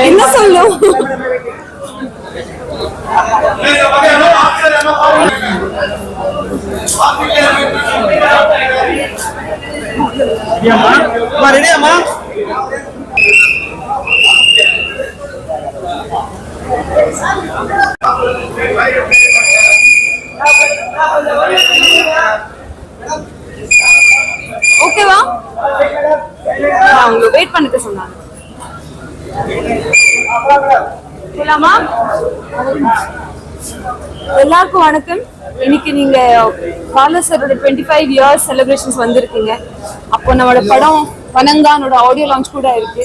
என்ன சொல்லும் ரெடியாமா ஓகேவா நான் உங்களை வெயிட் பண்ணிக்க சொன்னாங்க. போலாமா? எல்லாருக்கும் வணக்கம். இன்னைக்கு நீங்க பாலசரோட டுவெண்ட்டி ஃபைவ் இயர்ஸ் செலிப்ரேஷன்ஸ் வந்திருக்கீங்க. அப்போ நம்மளோட படம் வனங்கானோட ஆடியோ லான்ச் கூட இருக்கு.